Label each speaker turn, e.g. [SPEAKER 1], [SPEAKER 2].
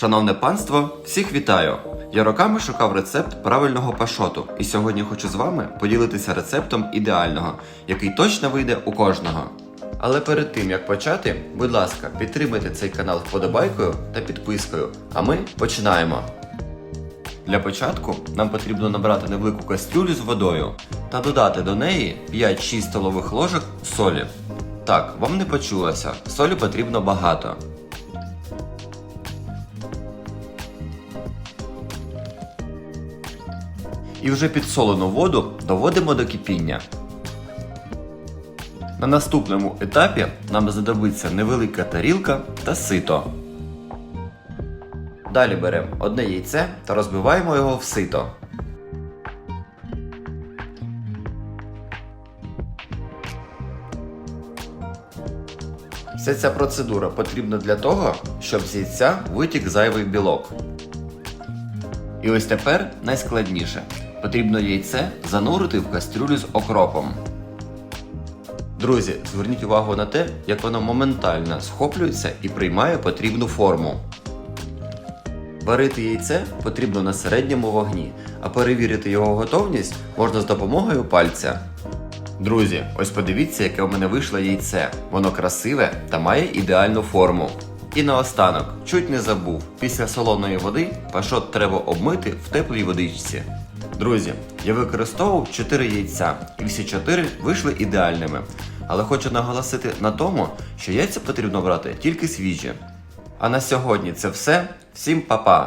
[SPEAKER 1] Шановне панство, всіх вітаю! Я роками шукав рецепт правильного пашоту, і сьогодні хочу з вами поділитися рецептом ідеального, який точно вийде у кожного. Але перед тим як почати, будь ласка, підтримайте цей канал вподобайкою та підпискою, а ми починаємо. Для початку нам потрібно набрати невелику кастрюлю з водою та додати до неї 5-6 столових ложок солі. Так, вам не почулося, солі потрібно багато. І вже підсолену воду доводимо до кипіння. На наступному етапі нам знадобиться невелика тарілка та сито. Далі беремо одне яйце та розбиваємо його в сито. Вся ця процедура потрібна для того, щоб з яйця витік зайвий білок. І ось тепер найскладніше. Потрібно яйце занурити в кастрюлю з окропом. Друзі, зверніть увагу на те, як воно моментально схоплюється і приймає потрібну форму. Варити яйце потрібно на середньому вогні, а перевірити його готовність можна з допомогою пальця. Друзі, ось подивіться, яке у мене вийшло яйце. Воно красиве та має ідеальну форму. І наостанок, чуть не забув, після солоної води пашот треба обмити в теплій водичці. Друзі, я використовував 4 яйця, і всі 4 вийшли ідеальними. Але хочу наголосити на тому, що яйця потрібно брати тільки свіжі. А на сьогодні це все. Всім па-па!